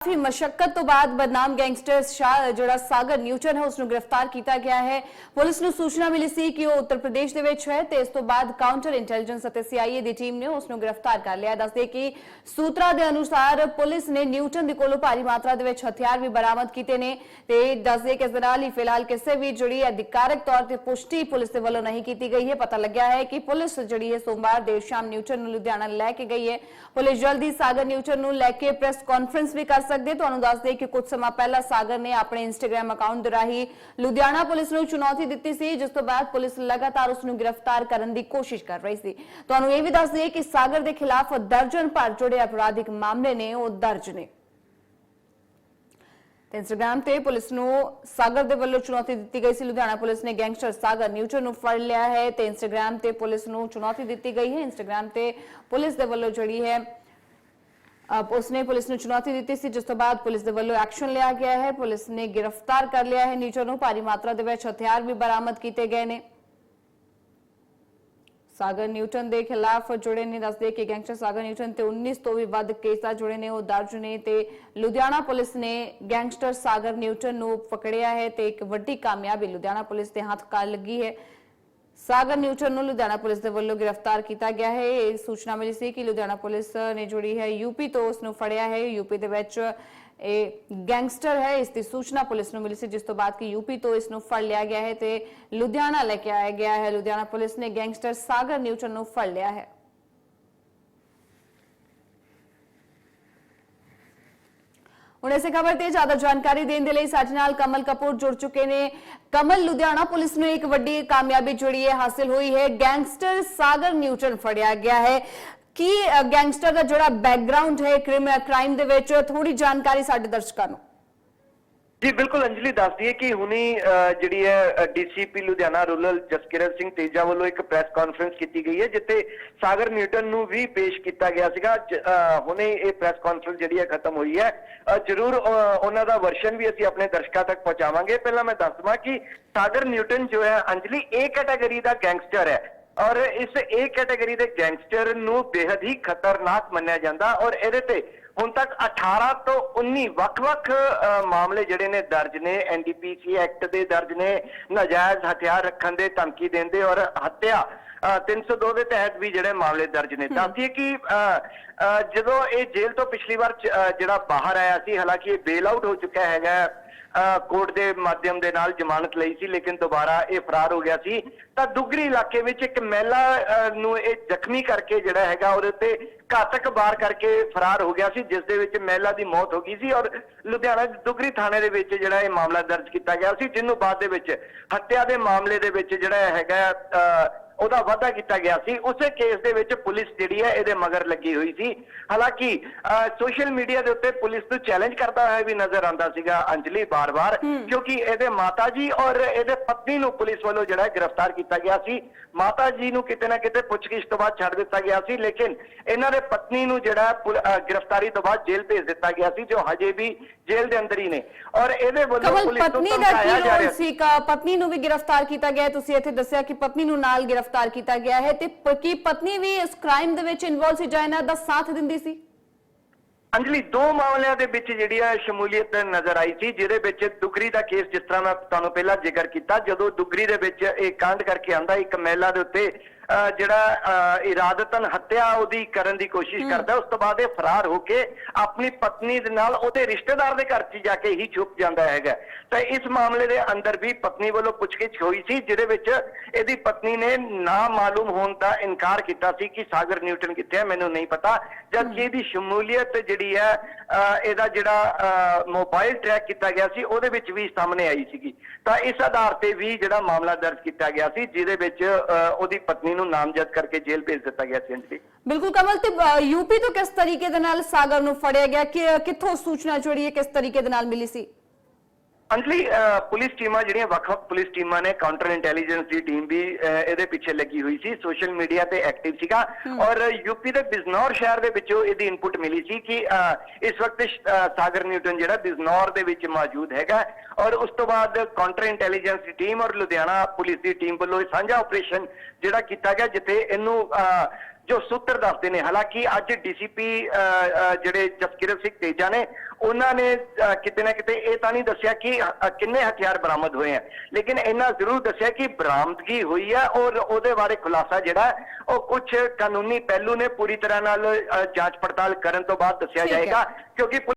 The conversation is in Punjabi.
ਕਾਫੀ ਮਸ਼ੱਕਤ ਤੋਂ ਬਾਅਦ ਬਦਨਾਮ ਗੈਂਗਸਟਰ ਸ਼ਾ- ਜਿਹੜਾ ਸਾਗਰ ਨਿਊਟਨ ਹੈ ਉਸ ਨੂੰ ਗ੍ਰਿਫਤਾਰ ਕੀਤਾ ਗਿਆ ਹੈ। ਪੁਲਿਸ ਨੂੰ ਸੂਚਨਾ ਮਿਲੀ ਸੀ ਕਿ ਉਹ ਉੱਤਰ ਪ੍ਰਦੇਸ਼ ਦੇ ਵਿੱਚ ਹੈ ਤੇ ਇਸ ਤੋਂ ਬਾਅਦ ਕਾਊਂਟਰ ਇੰਟੈਲੀਜੈਂਸ ਅਤੇ ਸੀਆਈਏ ਦੀ ਟੀਮ ਨੇ ਉਸ ਨੂੰ ਗ੍ਰਿਫਤਾਰ ਕਰ ਲਿਆ। ਦੱਸਦੇ ਕਿ ਸੂਤਰਾਂ ਦੇ ਅਨੁਸਾਰ ਪੁਲਿਸ ਨੇ ਨਿਊਟਨ ਦੇ ਕੋਲੋਂ ਭਾਰੀ ਮਾਤਰਾ ਦੇ ਵਿੱਚ ਹਥਿਆਰ ਵੀ ਬਰਾਮਦ ਕੀਤੇ ਨੇ ਤੇ ਦੱਸਦੇ ਕਿ ਇਸ ਦੇ ਨਾਲ ਹੀ ਫਿਲਹਾਲ ਕਿਸੇ ਵੀ ਜਿਹੜੀ ਅਧਿਕਾਰਕ ਤੌਰ ਤੇ ਪੁਸ਼ਟੀ ਪੁਲਿਸ ਦੇ ਵੱਲੋਂ ਨਹੀਂ ਕੀਤੀ ਗਈ ਹੈ। ਪਤਾ ਲੱਗਿਆ ਹੈ ਕਿ ਪੁਲਿਸ ਜਿਹੜੀ ਹੈ ਸੋਮਵਾਰ ਦੇਰ ਸ਼ਾਮ ਨਿਊਟਨ ਨੂੰ ਲੁਧਿਆਣਾ ਲੈ ਕੇ ਗਈ ਹੈ। ਪੁਲਿਸ ਜਲਦੀ ਸਾਗਰ ਨਿਊਟਨ ਨੂੰ ਲੈ ਕੇ ਪ੍ਰੈਸ ਕਾਨਫਰੰਸ ਵੀ ਕਰ ਸਕਦੇ ਤੁਹਾਨੂੰ ਦੱਸ ਦੇ ਕਿ ਕੁਝ ਸਮਾਂ ਪਹਿਲਾਂ ਸਾਗਰ ਨੇ ਆਪਣੇ ਇੰਸਟਾਗ੍ਰam ਅਕਾਊਂਟ ਦੇ ਰਾਹੀਂ ਲੁਧਿਆਣਾ ਪੁਲਿਸ ਨੂੰ ਚੁਣੌਤੀ ਦਿੱਤੀ ਸੀ, ਜਿਸ ਤੋਂ ਬਾਅਦ ਪੁਲਿਸ ਲਗਾਤਾਰ ਉਸ ਨੂੰ ਗ੍ਰਿਫਤਾਰ ਕਰਨ ਦੀ ਕੋਸ਼ਿਸ਼ ਕਰ ਰਹੀ ਸੀ। ਤੁਹਾਨੂੰ ਇਹ ਵੀ ਦੱਸ ਦਈਏ ਕਿ ਸਾਗਰ ਦੇ ਖਿਲਾਫ ਦਰਜਨ ਭਰ ਜਿਹੜੇ ਅਪਰਾਧਿਕ ਮਾਮਲੇ ਨੇ, ਉਹ ਦਰਜ ਨੇ। ਤੇ ਇੰਸਟਾਗ੍ਰam ਤੇ ਪੁਲਿਸ ਨੂੰ ਸਾਗਰ ਦੇ ਵੱਲੋਂ ਚੁਣੌਤੀ ਦਿੱਤੀ ਗਈ ਸੀ। ਲੁਧਿਆਣਾ ਪੁਲਿਸ ਨੇ ਗੈਂਗਸਟਰ ਸਾਗਰ ਨਿਊਟਨ ਨੂੰ ਫੜ ਲਿਆ ਹੈ ਤੇ ਇੰਸਟਾਗ੍ਰam ਤੇ ਪੁਲਿਸ ਨੂੰ ਚੁਣੌਤੀ ਦਿੱਤੀ ਗਈ ਹੈ। ਇੰਸਟਾਗ੍ਰam ਤੇ ਪੁਲਿਸ ਦੇ ਵੱਲੋਂ ਜਿਹੜੀ ਹੈ ਉਸਨੇ ਪੁਲਿਸ ਨੂੰ ਚੁਣੌਤੀ ਦਿੱਤੀ ਸੀ। ਜਿਸ ਤੋਂ ਬਾਅਦ ਪੁਲਿਸ ਦੇ ਵੱਲੋਂ ਐਕਸ਼ਨ ਲਿਆ ਗਿਆ ਹੈ। ਪੁਲਿਸ ਨੇ ਗ੍ਰਿਫਤਾਰ ਕਰ ਲਿਆ ਹੈ। ਨੀਚੋ ਨੂੰ ਭਾਰੀ ਮਾਤਰਾ ਦੇ ਵਿੱਚ ਹਥਿਆਰ ਵੀ ਬਰਾਮਦ ਕੀਤੇ ਗਏ ਨੇ। ਸਾਗਰ ਨਿਊਟਨ ਦੇ ਖਿਲਾਫ ਜੁੜੇ ਨੇ। ਦੱਸਦੇ ਕਿ ਗੈਂਗਸਟਰ ਸਾਗਰ ਨਿਊਟਨ ਤੇ 19 ਤੋਂ ਵੀ ਵੱਧ ਕੇਸਾਂ ਜੁੜੇ ਨੇ। ਉਹ ਦਰਜ ਨੇ ਤੇ ਲੁਧਿਆਣਾ ਪੁਲਿਸ ਨੇ ਗੈਂਗਸਟਰ ਸਾਗਰ ਨਿਊਟਨ ਨੂੰ ਪਕੜਿਆ ਹੈ ਤੇ ਇੱਕ ਵੱਡੀ ਕਾਮਯਾਬੀ ਲੁਧਿਆਣਾ ਪੁਲਿਸ ਦੇ ਹੱਥ ਕਰ ਲੱਗੀ ਹੈ। ਸਾਗਰ ਨਿਊਟਨ ਨੂੰ ਲੁਧਿਆਣਾ ਪੁਲਿਸ ਦੇ ਵੱਲੋਂ ਗ੍ਰਿਫਤਾਰ ਕੀਤਾ ਗਿਆ ਹੈ ਇਹ ਸੂਚਨਾ ਮਿਲੀ ਸੀ ਕਿ ਲੁਧਿਆਣਾ ਪੁਲਿਸ ਨੇ ਜੁੜੀ ਹੈ ਯੂਪੀ ਤੋਂ ਉਸ ਨੂੰ ਫੜਿਆ ਹੈ ਯੂਪੀ ਦੇ ਵਿੱਚ ਇਹ ਗੈਂਗਸਟਰ ਹੈ ਇਸ ਦੀ ਸੂਚਨਾ ਪੁਲਿਸ ਨੂੰ ਮਿਲੀ ਸੀ ਜਿਸ ਤੋਂ ਬਾਅਦ ਕਿ ਯੂਪੀ ਤੋਂ ਇਸ ਨੂੰ ਫੜ ਲਿਆ ਗਿਆ ਹੈ ਤੇ ਲੁਧਿਆਣਾ ਲੈ ਕੇ ਆਇਆ ਗਿਆ ਹੈ ਲੁਧਿਆਣਾ ਪੁਲਿਸ ਨੇ ਗੈਂਗਸਟਰ ਸਾਗਰ ਨਿਊਟਨ ਨੂੰ ਫੜ ਲਿਆ ਹੈ ਹੁਣ ਇਸੇ ਖਬਰ ਤੇ ਜ਼ਿਆਦਾ ਜਾਣਕਾਰੀ ਦੇਣ ਦੇ ਲਈ ਸਾਡੇ ਨਾਲ ਕਮਲ ਕਪੂਰ ਜੁੜ ਚੁੱਕੇ ਨੇ। ਕਮਲ, ਲੁਧਿਆਣਾ ਪੁਲਿਸ ਨੂੰ ਇੱਕ ਵੱਡੀ ਕਾਮਯਾਬੀ ਜਿਹੜੀ ਹੈ ਹਾਸਿਲ ਹੋਈ ਹੈ। ਗੈਂਗਸਟਰ ਸਾਗਰ ਨਿਊਟਨ ਫੜਿਆ ਗਿਆ ਹੈ। ਕੀ ਗੈਂਗਸਟਰ ਦਾ ਜਿਹੜਾ ਬੈਕਗ੍ਰਾਉਂਡ ਹੈ ਕ੍ਰਾਈਮ ਦੇ ਵਿੱਚ ਥੋੜੀ ਜਾਣਕਾਰੀ ਸਾਡੇ ਦਰਸ਼ਕਾਂ ਨੂੰ। ਜੀ ਬਿਲਕੁਲ ਅੰਜਲੀ ਦੱਸਦੀ ਹੈ ਕਿ ਹੁਣੀ ਅਹ, ਜਿਹੜੀ ਹੈ ਡੀਸੀਪੀ ਲੁਧਿਆਣਾ ਰੂਰਲ ਜਸਕਿਰਨ ਸਿੰਘ ਤੇਜਾ ਵੱਲੋਂ ਇੱਕ ਪ੍ਰੈਸ ਕਾਨਫਰੰਸ ਕੀਤੀ ਗਈ ਹੈ ਜਿੱਥੇ ਸਾਗਰ ਨਿਊਟਨ ਨੂੰ ਵੀ ਪੇਸ਼ ਕੀਤਾ ਗਿਆ ਸੀਗਾ। ਹੁਣੇ ਇਹ ਪ੍ਰੈਸ ਕਾਨਫਰੰਸ ਜਿਹੜੀ ਹੈ ਖਤਮ ਹੋਈ ਹੈ। ਜ਼ਰੂਰ ਉਹਨਾਂ ਦਾ ਵਰਸ਼ਨ ਵੀ ਅਸੀਂ ਆਪਣੇ ਦਰਸ਼ਕਾਂ ਤੱਕ ਪਹੁੰਚਾਵਾਂਗੇ। ਪਹਿਲਾਂ ਮੈਂ ਦੱਸ ਦਵਾਂ ਕਿ ਸਾਗਰ ਨਿਊਟਨ ਜੋ ਹੈ ਅੰਜਲੀ ਏ ਕੈਟਾਗਰੀ ਦਾ ਗੈਂਗਸਟਰ ਹੈ ਔਰ ਇਸ ਏ ਕੈਟਾਗਰੀ ਦੇ ਗੈਂਗਸਟਰ ਨੂੰ ਬੇहद ਹੀ ਖਤਰਨਾਕ ਮੰਨਿਆ ਜਾਂਦਾ ਔਰ ਇਹਦੇ ਤੇ ਹੁਣ ਤੱਕ 18 ਤੋਂ 19 ਵੱਖ-ਵੱਖ ਮਾਮਲੇ ਜਿਹੜੇ ਨੇ ਦਰਜ ਨੇ ਐਨਡੀਪੀਸੀ ਐਕਟ ਦੇ ਦਰਜ ਨੇ ਨਾਜਾਇਜ਼ ਹਥਿਆਰ ਰੱਖਣ ਦੇ ਧਮਕੀ ਦੇਣ ਦੇ ਔਰ ਹੱਤਿਆ ਅ, 302 ਦੇ ਤਹਿਤ ਵੀ ਜਿਹੜੇ ਮਾਮਲੇ ਦਰਜ ਨੇ। ਦੱਸਦੀਏ ਕਿ ਅ, ਅ, ਜਦੋਂ ਇਹ ਜੇਲ੍ਹ ਤੋਂ ਪਿਛਲੀ ਵਾਰ ਜਿਹੜਾ ਬਾਹਰ ਆਇਆ ਸੀ ਹਾਲਾਂਕਿ ਇਹ ਬੇਲ ਆਊਟ ਹੋ ਚੁੱਕਾ ਹੈਗਾ ਕੋਰਟ ਦੇ ਮਾਧਿਅਮ ਦੇ ਨਾਲ ਜ਼ਮਾਨਤ ਲਈ ਸੀ ਲੇਕਿਨ ਦੁਬਾਰਾ ਇਹ ਫਰਾਰ ਹੋ ਗਿਆ ਸੀ। ਤਾਂ ਦੁਗਰੀ ਇਲਾਕੇ ਵਿੱਚ ਇੱਕ ਮਹਿਲਾ ਨੂੰ ਇਹ ਜ਼ਖਮੀ ਕਰਕੇ ਜਿਹੜਾ ਹੈਗਾ ਉਹਦੇ ਉੱਤੇ ਘਾਤਕ ਵਾਰ ਕਰਕੇ ਫਰਾਰ ਹੋ ਗਿਆ ਸੀ ਜਿਸ ਦੇ ਵਿੱਚ ਮਹਿਲਾ ਦੀ ਮੌਤ ਹੋ ਗਈ ਸੀ ਔਰ ਲੁਧਿਆਣਾ ਦੇ ਦੁਗਰੀ ਥਾਣੇ ਦੇ ਵਿੱਚ ਜਿਹੜਾ ਇਹ ਮਾਮਲਾ ਦਰਜ ਕੀਤਾ ਗਿਆ ਸੀ ਜਿਹਨੂੰ ਬਾਅਦ ਦੇ ਵਿੱਚ ਹੱਤਿਆ ਦੇ ਮਾਮਲੇ ਦੇ ਵਿੱਚ ਜਿਹੜਾ ਹੈਗਾ ਅ, ਉਹਦਾ ਵਾਅਦਾ ਕੀਤਾ ਗਿਆ ਸੀ। ਉਸੇ ਕੇਸ ਦੇ ਵਿੱਚ ਪੁਲਿਸ ਜਿਹੜੀ ਹੈ ਇਹਦੇ ਮਗਰ ਲੱਗੀ ਹੋਈ ਸੀ। ਹਾਲਾਂਕਿ ਸੋਸ਼ਲ ਮੀਡੀਆ ਦੇ ਉੱਤੇ ਪੁਲਿਸ ਨੂੰ ਚੈਲੰਜ ਕਰਦਾ ਹੋਇਆ ਵੀ ਨਜ਼ਰ ਆਉਂਦਾ ਸੀਗਾ ਅੰਜਲੀ ਬਾਰ-ਬਾਰ ਕਿਉਂਕਿ ਇਹਦੇ ਮਾਤਾ ਜੀ ਔਰ ਇਹਦੇ ਪਤਨੀ ਨੂੰ ਪੁਲਿਸ ਵੱਲੋਂ ਜਿਹੜਾ ਹੈ ਗ੍ਰਿਫਤਾਰ ਕੀਤਾ ਗਿਆ ਸੀ। ਮਾਤਾ ਜੀ ਨੂੰ ਕਿਤੇ ਨਾ ਕਿਤੇ ਪੁੱਛਗਿੱਛ ਤੋਂ ਬਾਅਦ ਛੱਡ ਦਿੱਤਾ ਗਿਆ ਸੀ ਲੇਕਿਨ ਇਹਨਾਂ ਦੇ ਪਤਨੀ ਨੂੰ ਜਿਹੜਾ ਗ੍ਰਿਫਤਾਰੀ ਤੋਂ ਬਾਅਦ ਜੇਲ੍ਹ ਭੇਜ ਦਿੱਤਾ ਗਿਆ ਸੀ ਜੋ ਹਜੇ ਵੀ ਜੇਲ੍ਹ ਦੇ ਅੰਦਰ ਹੀ ਨੇ। ਔਰ ਇਹਦੇ ਵੱਲੋਂ ਕਮਲ ਪੁਲਿਸ ਨੂੰ ਪਤਨੀ ਦਾ ਧਮਕਾਇਆ ਕੀ ਜਾ ਰੋਲ ਰਿਹਾ ਸੀ? ਕਾ ਪਤਨੀ ਨੂੰ ਵੀ ਗ੍ਰਿਫਤਾਰ ਕੀਤਾ ਗਿਆ ਹੈ। ਤੁਸੀਂ ਇੱਥੇ ਦੱਸਿਆ ਕਿ ਪਤਨੀ ਨੂੰ ਨਾਲ ਗ੍ਰਿਫਤਾਰ ਕੀਤਾ ਗਿਆ ਹੈ ਤੇ ਪ- ਕੀ ਪਤਨੀ ਵੀ ਇਸ ਕ੍ਰਾਈਮ ਦੇ ਵਿੱਚ ਇਨਵੋਲਵ ਸੀ ਜਾਂ ਇਹਨਾਂ ਦਾ ਸਾਥ ਦਿੰਦੀ ਸੀ? ਅੰਜਲੀ ਦੋ ਮਾਮਲਿਆਂ ਦੇ ਵਿੱਚ ਜਿਹੜੀ ਆ ਸ਼ਮੂਲੀਅਤ ਨਜ਼ਰ ਆਈ ਸੀ ਜਿਹਦੇ ਵਿੱਚ ਦੁਗਰੀ ਦਾ ਕੇਸ ਜਿਸ ਤਰ੍ਹਾਂ ਮੈਂ ਤੁਹਾਨੂੰ ਪਹਿਲਾਂ ਜ਼ਿਕਰ ਕੀਤਾ ਜਦੋਂ ਦੁਗਰੀ ਦੇ ਵਿੱਚ ਇਹ ਕਾਂਡ ਕਰਕੇ ਆਂਦਾ ਇੱਕ ਮਹਿਲਾ ਦੇ ਉੱਤੇ ਜਿਹੜਾ ਇਰਾਦਤਨ ਹੱਤਿਆ ਉਹਦੀ ਕਰਨ ਦੀ ਕੋਸ਼ਿਸ਼ ਕਰਦਾ ਉਸ ਤੋਂ ਬਾਅਦ ਇਹ ਫਰਾਰ ਹੋ ਕੇ ਆਪਣੀ ਪਤਨੀ ਦੇ ਨਾਲ ਉਹਦੇ ਰਿਸ਼ਤੇਦਾਰ ਦੇ ਘਰ 'ਚ ਜਾ ਕੇ ਹੀ ਛੁਪ ਜਾਂਦਾ ਹੈਗਾ। ਤਾਂ ਇਸ ਮਾਮਲੇ ਦੇ ਅੰਦਰ ਵੀ ਪਤਨੀ ਵੱਲੋਂ ਪੁੱਛਗਿੱਛ ਹੋਈ ਸੀ ਜਿਹਦੇ ਵਿੱਚ ਇਹਦੀ ਪਤਨੀ ਨੇ ਨਾ ਮਾਲੂਮ ਹੋਣ ਦਾ ਇਨਕਾਰ ਕੀਤਾ ਸੀ ਕਿ ਸਾਗਰ ਨਿਊਟਨ ਕਿੱਥੇ ਹੈ ਮੈਨੂੰ ਨਹੀਂ ਪਤਾ। ਜਦ ਕਿ ਇਹਦੀ ਸ਼ਮੂਲੀਅਤ ਜਿਹੜੀ ਹੈ ਇਹਦਾ ਜਿਹੜਾ ਮੋਬਾਈਲ ਟਰੈਕ ਕੀਤਾ ਗਿਆ ਸੀ ਉਹਦੇ ਵਿੱਚ ਵੀ ਸਾਹਮਣੇ ਆਈ ਸੀਗੀ। ਤਾਂ ਇਸ ਆਧਾਰ ਤੇ ਵੀ ਜਿਹੜਾ ਮਾਮਲਾ ਦਰਜ ਕੀਤਾ ਗਿਆ ਸੀ ਜਿਹਦੇ ਵਿੱਚ ਉਹਦੀ ਪਤਨੀ ਨੂੰ ਨਾਮਜ਼ਦ ਕਰਕੇ ਜੇਲ੍ਹ ਭੇਜ ਦਿੱਤਾ ਗਿਆ ਸੀ ਅੰਜਲੀ ਬਿਲਕੁਲ ਕਮਲ, ਤੇ ਯੂਪੀ ਤੋਂ ਕਿਸ ਤਰੀਕੇ ਦੇ ਨਾਲ ਸਾਗਰ ਨੂੰ ਫੜਿਆ ਗਿਆ? ਕਿ ਕਿੱਥੋਂ ਸੂਚਨਾ ਜਿਹੜੀ ਹੈ ਕਿਸ ਤਰੀਕੇ ਦੇ ਨਾਲ ਮਿਲੀ ਸੀ? ਅੰਜਲੀ ਪੁਲਿਸ ਟੀਮਾਂ ਜਿਹੜੀਆਂ ਵੱਖ-ਵੱਖ ਪੁਲਿਸ ਟੀਮਾਂ ਨੇ ਕਾਊਂਟਰ ਇੰਟੈਲੀਜੈਂਸ ਦੀ ਟੀਮ ਵੀ ਇਹਦੇ ਪਿੱਛੇ ਲੱਗੀ ਹੋਈ ਸੀ ਸੋਸ਼ਲ ਮੀਡੀਆ ਤੇ ਐਕਟਿਵ ਸੀਗਾ। ਔਰ ਯੂਪੀ ਦੇ ਬਿਜਨੌਰ ਸ਼ਹਿਰ ਦੇ ਵਿੱਚੋਂ ਇਹਦੀ ਇਨਪੁਟ ਮਿਲੀ ਸੀ ਕਿ ਇਸ ਵਕਤ ਸਾਗਰ ਨਿਊਟਨ ਜਿਹੜਾ ਬਿਜਨੌਰ ਦੇ ਵਿੱਚ ਮੌਜੂਦ ਹੈਗਾ। ਔਰ ਉਸ ਤੋਂ ਬਾਅਦ ਕਾਊਂਟਰ ਇੰਟੈਲੀਜੈਂਸ ਦੀ ਟੀਮ ਔਰ ਲੁਧਿਆਣਾ ਪੁਲਿਸ ਦੀ ਟੀਮ ਵੱਲੋਂ ਇਹ ਸਾਂਝਾ ਆਪਰੇਸ਼ਨ ਜਿਹੜਾ ਕੀਤਾ ਗਿਆ ਜਿੱਥੇ ਇਹਨੂੰ ਜੋ ਸੂਤਰ ਦੱਸਦੇ ਨੇ ਹਾਲਾਂਕਿ ਅੱਜ ਡੀਸੀਪੀ ਜਿਹੜੇ ਜਸਕਿਰਤ ਸਿੰਘ ਤੇਜਾ ਨੇ ਉਹਨਾਂ ਨੇ ਕਿਤੇ ਨਾ ਕਿਤੇ ਇਹ ਤਾਂ ਨਹੀਂ ਦੱਸਿਆ ਕਿ ਕਿੰਨੇ ਹਥਿਆਰ ਬਰਾਮਦ ਹੋਏ ਆ ਲੇਕਿਨ ਇਹਨਾਂ ਜ਼ਰੂਰ ਦੱਸਿਆ ਕਿ ਬਰਾਮਦਗੀ ਹੋਈ ਹੈ ਔਰ ਉਹਦੇ ਬਾਰੇ ਖੁਲਾਸਾ ਜਿਹੜਾ ਉਹ ਕੁਝ ਕਾਨੂੰਨੀ ਪਹਿਲੂ ਨੇ ਪੂਰੀ ਤਰ੍ਹਾਂ ਨਾਲ ਜਾਂਚ ਪੜਤਾਲ ਕਰਨ ਤੋਂ ਬਾਅਦ ਦੱਸਿਆ। ਜਾਏਗਾ ਕਿਉਂਕਿ